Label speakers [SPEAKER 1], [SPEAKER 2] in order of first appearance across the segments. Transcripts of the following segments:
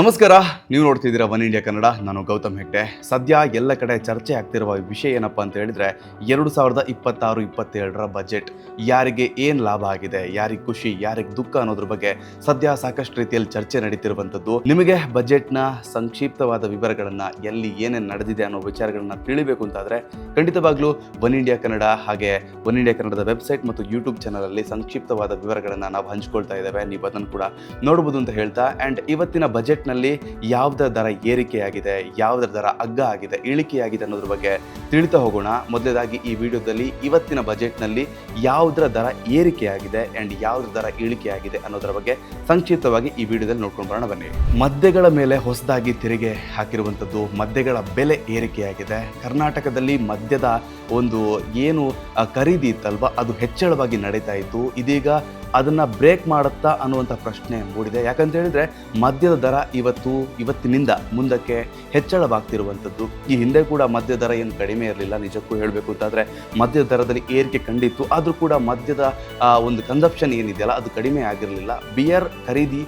[SPEAKER 1] ನಮಸ್ಕಾರ, ನೀವು ನೋಡ್ತಿದ್ದೀರಾ ಒನ್ ಇಂಡಿಯಾ ಕನ್ನಡ. ನಾನು ಗೌತಮ್ ಹೆಗ್ಡೆ. ಸದ್ಯ ಎಲ್ಲ ಕಡೆ ಚರ್ಚೆ ಆಗ್ತಿರುವ ವಿಷಯ ಏನಪ್ಪ ಅಂತ ಹೇಳಿದ್ರೆ, ಎರಡು ಸಾವಿರದ ಇಪ್ಪತ್ತಾರು, ಇಪ್ಪತ್ತೇಳರ ಬಜೆಟ್ ಯಾರಿಗೆ ಏನು ಲಾಭ ಆಗಿದೆ, ಯಾರಿಗೆ ಖುಷಿ, ಯಾರಿಗೆ ದುಃಖ ಅನ್ನೋದ್ರ ಬಗ್ಗೆ ಸದ್ಯ ಸಾಕಷ್ಟು ರೀತಿಯಲ್ಲಿ ಚರ್ಚೆ ನಡೀತಿರುವಂಥದ್ದು. ನಿಮಗೆ ಬಜೆಟ್ನ ಸಂಕ್ಷಿಪ್ತವಾದ ವಿವರಗಳನ್ನ ಎಲ್ಲಿ ಏನೇನು ನಡೆದಿದೆ ಅನ್ನೋ ವಿಚಾರಗಳನ್ನ ತಿಳಿಬೇಕು ಅಂತಾದ್ರೆ, ಖಂಡಿತವಾಗ್ಲೂ ಒನ್ ಇಂಡಿಯಾ ಕನ್ನಡ ಹಾಗೆ ಒನ್ ಇಂಡಿಯಾ ಕನ್ನಡದ ವೆಬ್ಸೈಟ್ ಮತ್ತು ಯೂಟ್ಯೂಬ್ ಚಾನಲಲ್ಲಿ ಸಂಕ್ಷಿಪ್ತವಾದ ವಿವರಗಳನ್ನ ನಾವು ಹಂಚ್ಕೊಳ್ತಾ ಇದ್ದೇವೆ. ನೀವು ಅದನ್ನು ಕೂಡ ನೋಡ್ಬೋದು ಅಂತ ಹೇಳ್ತಾ ಆ್ಯಂಡ್ ಇವತ್ತಿನ ಬಜೆಟ್ನಲ್ಲಿ ಯಾವುದರ ದರ ಏರಿಕೆಯಾಗಿದೆ ಯಾವುದರ ದರ ಅಗ್ಗ ಆಗಿದೆ, ಇಳಿಕೆಯಾಗಿದೆ ಅನ್ನೋದ್ರ ಬಗ್ಗೆ ತಿಳಿತಾ ಹೋಗೋಣ. ಮೊದಲೇದಾಗಿ ಈ ವಿಡಿಯೋದಲ್ಲಿ ಇವತ್ತಿನ ಬಜೆಟ್ನಲ್ಲಿ ಯಾವುದರ ದರ ಏರಿಕೆಯಾಗಿದೆ ಆ್ಯಂಡ್ ಯಾವುದರ ದರ ಇಳಿಕೆಯಾಗಿದೆ ಅನ್ನೋದರ ಬಗ್ಗೆ ಸಂಕ್ಷಿಪ್ತವಾಗಿ ಈ ವಿಡಿಯೋದಲ್ಲಿ ನೋಡ್ಕೊಂಡು ಬರೋಣ ಬನ್ನಿ. ಮದ್ಯಗಳ ಮೇಲೆ ಹೊಸದಾಗಿ ತೆರಿಗೆ ಹಾಕಿರುವಂಥದ್ದು ಮದ್ಯಗಳ ಬೆಲೆ ಏರಿಕೆಯಾಗಿದೆ. ಕರ್ನಾಟಕದಲ್ಲಿ ಮದ್ಯದ ಒಂದು ಏನು ಖರೀದಿ ಇತ್ತಲ್ವ, ಅದು ಹೆಚ್ಚಳವಾಗಿ ನಡೀತಾ ಇತ್ತು. ಇದೀಗ ಅದನ್ನ ಬ್ರೇಕ್ ಮಾಡುತ್ತಾ ಅನ್ನುವಂಥ ಪ್ರಶ್ನೆ ಮೂಡಿದೆ. ಯಾಕಂತ ಹೇಳಿದ್ರೆ ಮದ್ಯದ ದರ ಇವತ್ತು, ಇವತ್ತಿನಿಂದ ಮುಂದಕ್ಕೆ ಹೆಚ್ಚಳವಾಗ್ತಿರುವಂಥದ್ದು. ಈ ಹಿಂದೆ ಕೂಡ ಮದ್ಯ ದರ ಏನು ಕಡಿಮೆ ಇರಲಿಲ್ಲ, ನಿಜಕ್ಕೂ ಹೇಳಬೇಕು ಅಂತಾದ್ರೆ ಮದ್ಯದ ದರದಲ್ಲಿ ಏರಿಕೆ ಕಂಡಿತ್ತು. ಆದರೂ ಕೂಡ ಮದ್ಯದ ಒಂದು ಕನ್ಸಪ್ಷನ್ ಏನಿದೆಯಲ್ಲ, ಅದು ಕಡಿಮೆ ಆಗಿರಲಿಲ್ಲ. ಬಿಯರ್ ಖರೀದಿ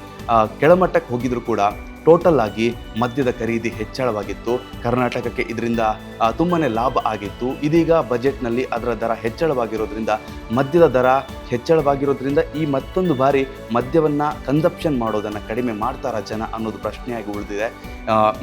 [SPEAKER 1] ಕೆಳಮಟ್ಟಕ್ಕೆ ಹೋಗಿದ್ರು ಕೂಡ ಟೋಟಲ್ ಆಗಿ ಮದ್ಯದ ಖರೀದಿ ಹೆಚ್ಚಳವಾಗಿತ್ತು. ಕರ್ನಾಟಕಕ್ಕೆ ಇದರಿಂದ ತುಂಬಾ ತುಂಬಾನೇ ಲಾಭ ಆಗಿತ್ತು. ಇದೀಗ ಬಜೆಟ್ನಲ್ಲಿ ಅದರ ದರ ಹೆಚ್ಚಳವಾಗಿರೋದ್ರಿಂದ, ಮದ್ಯದ ದರ ಹೆಚ್ಚಳವಾಗಿರೋದ್ರಿಂದ ಈ ಮತ್ತೊಂದು ಬಾರಿ ಮದ್ಯವನ್ನು ಕನ್ಸಪ್ಷನ್ ಮಾಡೋದನ್ನು ಕಡಿಮೆ ಮಾಡ್ತಾರ ಜನ ಅನ್ನೋದು ಪ್ರಶ್ನೆಯಾಗಿ ಉಳಿದಿದೆ.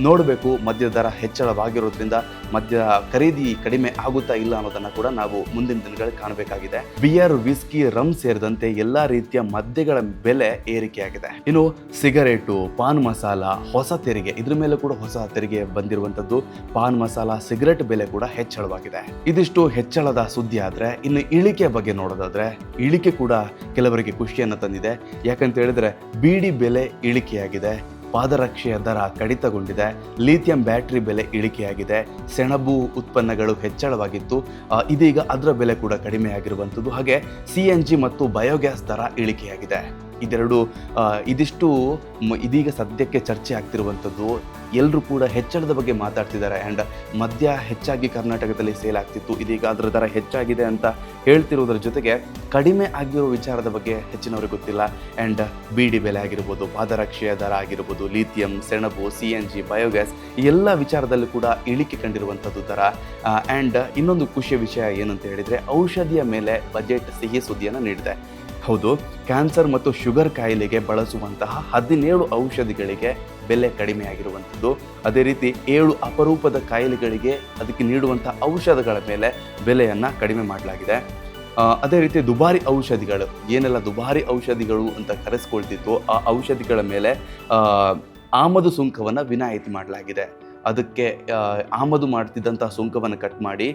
[SPEAKER 1] ನೋಡಬೇಕು ಮದ್ಯದ ದರ ಹೆಚ್ಚಳವಾಗಿರೋದ್ರಿಂದ ಮದ್ಯ ಖರೀದಿ ಕಡಿಮೆ ಆಗುತ್ತಾ ಇಲ್ಲ ಅನ್ನೋದನ್ನ ಕೂಡ ನಾವು ಮುಂದಿನ ದಿನಗಳಲ್ಲಿ ಕಾಣಬೇಕಾಗಿದೆ. ಬಿಯರ್, ವಿಸ್ಕಿ ರಮ್ ಸೇರಿದಂತೆ ಎಲ್ಲಾ ರೀತಿಯ ಮದ್ಯಗಳ ಬೆಲೆ ಏರಿಕೆಯಾಗಿದೆ. ಇನ್ನು ಸಿಗರೇಟು, ಪಾನ್ ಮಸಾಲ, ಹೊಸ ತೆರಿಗೆ, ಇದ್ರ ಮೇಲೆ ಕೂಡ ಹೊಸ ತೆರಿಗೆ ಬಂದಿರುವಂತದ್ದು ಪಾನ್ ಮಸಾಲ, ಸಿಗರೇಟ್ ಬೆಲೆ ಕೂಡ ಹೆಚ್ಚಳವಾಗಿದೆ. ಇದಿಷ್ಟು ಹೆಚ್ಚಳದ ಸುದ್ದಿ ಆದ್ರೆ, ಇನ್ನು ಇಳಿಕೆ ಬಗ್ಗೆ ನೋಡೋದಾದ್ರೆ, ಇಳಿಕೆ ಕೂಡ ಕೆಲವರಿಗೆ ಖುಷಿಯನ್ನು ತಂದಿದೆ. ಯಾಕಂತ ಹೇಳಿದ್ರೆ, ಬೀಡಿ ಬೆಲೆ ಇಳಿಕೆಯಾಗಿದೆ. ಪಾದರಕ್ಷೆಯ ದರ ಕಡಿತಗೊಂಡಿದೆ. ಲಿಥಿಯಂ ಬ್ಯಾಟರಿ ಬೆಲೆ ಇಳಿಕೆಯಾಗಿದೆ. ಸೆಣಬು ಉತ್ಪನ್ನಗಳು ಹೆಚ್ಚಳವಾಗಿತ್ತು. ಇದೀಗ ಅದರ ಬೆಲೆ ಕೂಡ ಕಡಿಮೆಯಾಗಿರುವಂಥದ್ದು. ಹಾಗೆ ಸಿ ಎನ್ ಜಿ ಮತ್ತು ಬಯೋಗ್ಯಾಸ್ ದರ ಇಳಿಕೆಯಾಗಿದೆ. ಇದೆರಡು ಇದಿಷ್ಟು ಇದೀಗ ಸದ್ಯಕ್ಕೆ ಚರ್ಚೆ ಆಗ್ತಿರುವಂಥದ್ದು. ಎಲ್ಲರೂ ಕೂಡ ಹೆಚ್ಚಳದ ಬಗ್ಗೆ ಮಾತಾಡ್ತಿದ್ದಾರೆ ಆ್ಯಂಡ್ ಮದ್ಯ ಹೆಚ್ಚಾಗಿ ಕರ್ನಾಟಕದಲ್ಲಿ ಸೇಲ್ ಆಗ್ತಿತ್ತು. ಇದೀಗ ಅದರ ದರ ಹೆಚ್ಚಾಗಿದೆ ಅಂತ ಹೇಳ್ತಿರೋದ್ರ ಜೊತೆಗೆ ಕಡಿಮೆ ಆಗಿರೋ ವಿಚಾರದ ಬಗ್ಗೆ ಹೆಚ್ಚಿನವ್ರಿಗೆ ಗೊತ್ತಿಲ್ಲ. ಆ್ಯಂಡ್ ಬೀಡಿ ಬೆಲೆ ಆಗಿರ್ಬೋದು, ಪಾದರಕ್ಷೆಯ ದರ ಆಗಿರ್ಬೋದು ಲಿಥಿಯಂ ಸೆಣಬು ಸಿ ಎನ್ ಜಿ ಬಯೋಗ್ಯಾಸ್ ಎಲ್ಲ ವಿಚಾರದಲ್ಲೂ ಕೂಡ ಇಳಿಕೆ ಕಂಡಿರುವಂಥದ್ದು ದರ. ಆ್ಯಂಡ್ ಇನ್ನೊಂದು ಖುಷಿಯ ವಿಷಯ ಏನಂತ ಹೇಳಿದರೆ ಔಷಧಿಯ ಮೇಲೆ ಬಜೆಟ್ ಸಿಹಿ ಸುದ್ದಿಯನ್ನು ನೀಡಿದೆ. ಹೌದು, ಕ್ಯಾನ್ಸರ್ ಮತ್ತು ಶುಗರ್ ಕಾಯಿಲೆಗೆ ಬಳಸುವಂತಹ ಹದಿನೇಳು ಔಷಧಿಗಳಿಗೆ ಬೆಲೆ ಕಡಿಮೆಯಾಗಿರುವಂಥದ್ದು. ಅದೇ ರೀತಿ ಏಳು ಅಪರೂಪದ ಕಾಯಿಲೆಗಳಿಗೆ ಅದಕ್ಕೆ ನೀಡುವಂಥ ಔಷಧಗಳ ಮೇಲೆ ಬೆಲೆಯನ್ನು ಕಡಿಮೆ ಮಾಡಲಾಗಿದೆ. ಅದೇ ರೀತಿ ದುಬಾರಿ ಔಷಧಿಗಳು, ಏನೆಲ್ಲ ದುಬಾರಿ ಔಷಧಿಗಳು ಅಂತ ಕರೆಸ್ಕೊಳ್ತಿತ್ತು ಆ ಔಷಧಿಗಳ ಮೇಲೆ ಆಮದು ಸುಂಕವನ್ನು ವಿನಾಯಿತಿ ಮಾಡಲಾಗಿದೆ. ಅದಕ್ಕೆ ಆಮದು ಮಾಡ್ತಿದ್ದಂತಹ ಸುಂಕವನ್ನು ಕಟ್ ಮಾಡಿ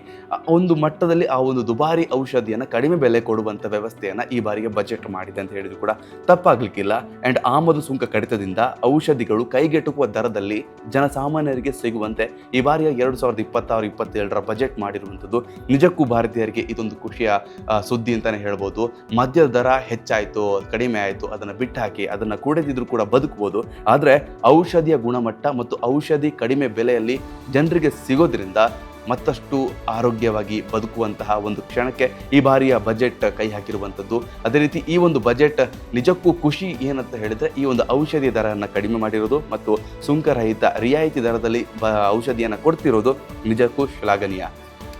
[SPEAKER 1] ಒಂದು ಮಟ್ಟದಲ್ಲಿ ಆ ಒಂದು ದುಬಾರಿ ಔಷಧಿಯನ್ನು ಕಡಿಮೆ ಬೆಲೆ ಕೊಡುವಂಥ ವ್ಯವಸ್ಥೆಯನ್ನು ಈ ಬಾರಿಗೆ ಬಜೆಟ್ ಮಾಡಿದೆ ಅಂತ ಹೇಳಿದ್ರು ಕೂಡ ತಪ್ಪಾಗಲಿಕ್ಕಿಲ್ಲ. ಆ್ಯಂಡ್ ಆಮದು ಸುಂಕ ಕಡಿತದಿಂದ ಔಷಧಿಗಳು ಕೈಗೆಟುಕುವ ದರದಲ್ಲಿ ಜನಸಾಮಾನ್ಯರಿಗೆ ಸಿಗುವಂತೆ ಈ ಬಾರಿಯ ಎರಡು ಸಾವಿರದ ಇಪ್ಪತ್ತಾರು, ಇಪ್ಪತ್ತೇಳರ ಬಜೆಟ್ ಮಾಡಿರುವಂಥದ್ದು ನಿಜಕ್ಕೂ ಭಾರತೀಯರಿಗೆ ಇದೊಂದು ಖುಷಿಯ ಸುದ್ದಿ ಅಂತಲೇ ಹೇಳ್ಬೋದು. ಮದ್ಯದ ದರ ಹೆಚ್ಚಾಯಿತು, ಕಡಿಮೆ ಆಯಿತು, ಅದನ್ನು ಬಿಟ್ಟು ಹಾಕಿ ಅದನ್ನು ಕೂಡದಿದ್ರು ಕೂಡ ಬದುಕ್ಬೋದು. ಆದರೆ ಔಷಧಿಯ ಗುಣಮಟ್ಟ ಮತ್ತು ಔಷಧಿ ಕಡಿಮೆ ಬೆಲೆಯಲ್ಲಿ ಜನರಿಗೆ ಸಿಗೋದ್ರಿಂದ ಮತ್ತಷ್ಟು ಆರೋಗ್ಯವಾಗಿ ಬದುಕುವಂತಹ ಒಂದು ಕ್ಷಣಕ್ಕೆ ಈ ಬಾರಿಯ ಬಜೆಟ್ ಕೈ ಹಾಕಿರುವಂಥದ್ದು. ಅದೇ ರೀತಿ ಈ ಒಂದು ಬಜೆಟ್ ನಿಜಕ್ಕೂ ಖುಷಿ ಏನಂತ ಹೇಳಿದ್ರೆ ಈ ಒಂದು ಔಷಧಿ ದರವನ್ನು ಕಡಿಮೆ ಮಾಡಿರೋದು ಮತ್ತು ಸುಂಕರಹಿತ ರಿಯಾಯಿತಿ ದರದಲ್ಲಿ ಬ ಔಷಧಿಯನ್ನು ಕೊಡ್ತಿರೋದು ನಿಜಕ್ಕೂ ಶ್ಲಾಘನೀಯ.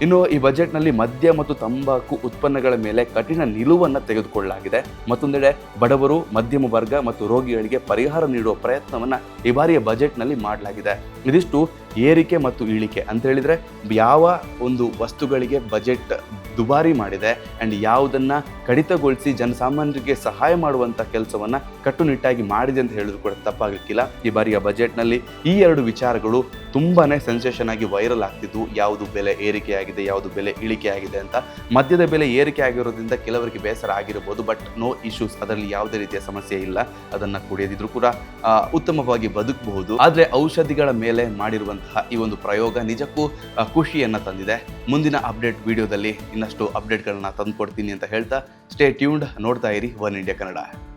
[SPEAKER 1] ಇನ್ನು ಈ ಬಜೆಟ್ನಲ್ಲಿ ಮದ್ಯ ಮತ್ತು ತಂಬಾಕು ಉತ್ಪನ್ನಗಳ ಮೇಲೆ ಕಠಿಣ ನಿಲುವನ್ನು ತೆಗೆದುಕೊಳ್ಳಲಾಗಿದೆ. ಮತ್ತೊಂದೆಡೆ ಬಡವರು, ಮಧ್ಯಮ ವರ್ಗ ಮತ್ತು ರೋಗಿಗಳಿಗೆ ಪರಿಹಾರ ನೀಡುವ ಪ್ರಯತ್ನವನ್ನು ಈ ಬಾರಿಯ ಬಜೆಟ್ನಲ್ಲಿ ಮಾಡಲಾಗಿದೆ. ಇದಿಷ್ಟು ಏರಿಕೆ ಮತ್ತು ಇಳಿಕೆ ಅಂತ ಹೇಳಿದ್ರೆ ಯಾವ ಒಂದು ವಸ್ತುಗಳಿಗೆ ಬಜೆಟ್ ದುಬಾರಿ ಮಾಡಿದೆ ಆ್ಯಂಡ್ ಯಾವುದನ್ನು ಕಡಿತಗೊಳಿಸಿ ಜನಸಾಮಾನ್ಯರಿಗೆ ಸಹಾಯ ಮಾಡುವಂಥ ಕೆಲಸವನ್ನು ಕಟ್ಟುನಿಟ್ಟಾಗಿ ಮಾಡಿದೆ ಅಂತ ಹೇಳಿದ್ರು ಕೂಡ ತಪ್ಪಾಗಲಿಕ್ಕಿಲ್ಲ ಈ ಬಾರಿಯ ಬಜೆಟ್ನಲ್ಲಿ ಈ ಎರಡು ವಿಚಾರಗಳು ತುಂಬಾನೇ ಸೆನ್ಸೇಷನ್ ಆಗಿ ವೈರಲ್ ಆಗ್ತಿದ್ದು. ಯಾವುದು ಬೆಲೆ ಏರಿಕೆ ಆಗಿದೆ ಯಾವುದು ಬೆಲೆ ಇಳಿಕೆ ಆಗಿದೆ ಅಂತ. ಮಧ್ಯದ ಬೆಲೆ ಏರಿಕೆ ಆಗಿರೋದ್ರಿಂದ ಕೆಲವರಿಗೆ ಬೇಸರ ಆಗಿರಬಹುದು ಬಟ್ ನೋ ಇಶ್ಯೂಸ್ ಅದರಲ್ಲಿ ಯಾವುದೇ ರೀತಿಯ ಸಮಸ್ಯೆ ಇಲ್ಲ. ಅದನ್ನು ಕುಡಿಯದಿದ್ರು ಕೂಡ ಉತ್ತಮವಾಗಿ ಬದುಕಬಹುದು. ಆದರೆ ಔಷಧಿಗಳ ಮೇಲೆ ಮಾಡಿರುವಂತಹ ಈ ಒಂದು ಪ್ರಯೋಗ ನಿಜಕ್ಕೂ ಖುಷಿಯನ್ನು ಖುಷಿಯನ್ನ ತಂದಿದೆ. ಮುಂದಿನ ಅಪ್ಡೇಟ್ ವಿಡಿಯೋದಲ್ಲಿ ಇನ್ನಷ್ಟು ಅಪ್ಡೇಟ್ಗಳನ್ನ ತಂದುಕೊಡ್ತೀನಿ ಅಂತ ಹೇಳ್ತಾ ಸ್ಟೇ ಟ್ಯೂನ್ಡ್ ನೋಡ್ತಾ ಇರಿ ಒನ್ ಇಂಡಿಯಾ ಕನ್ನಡ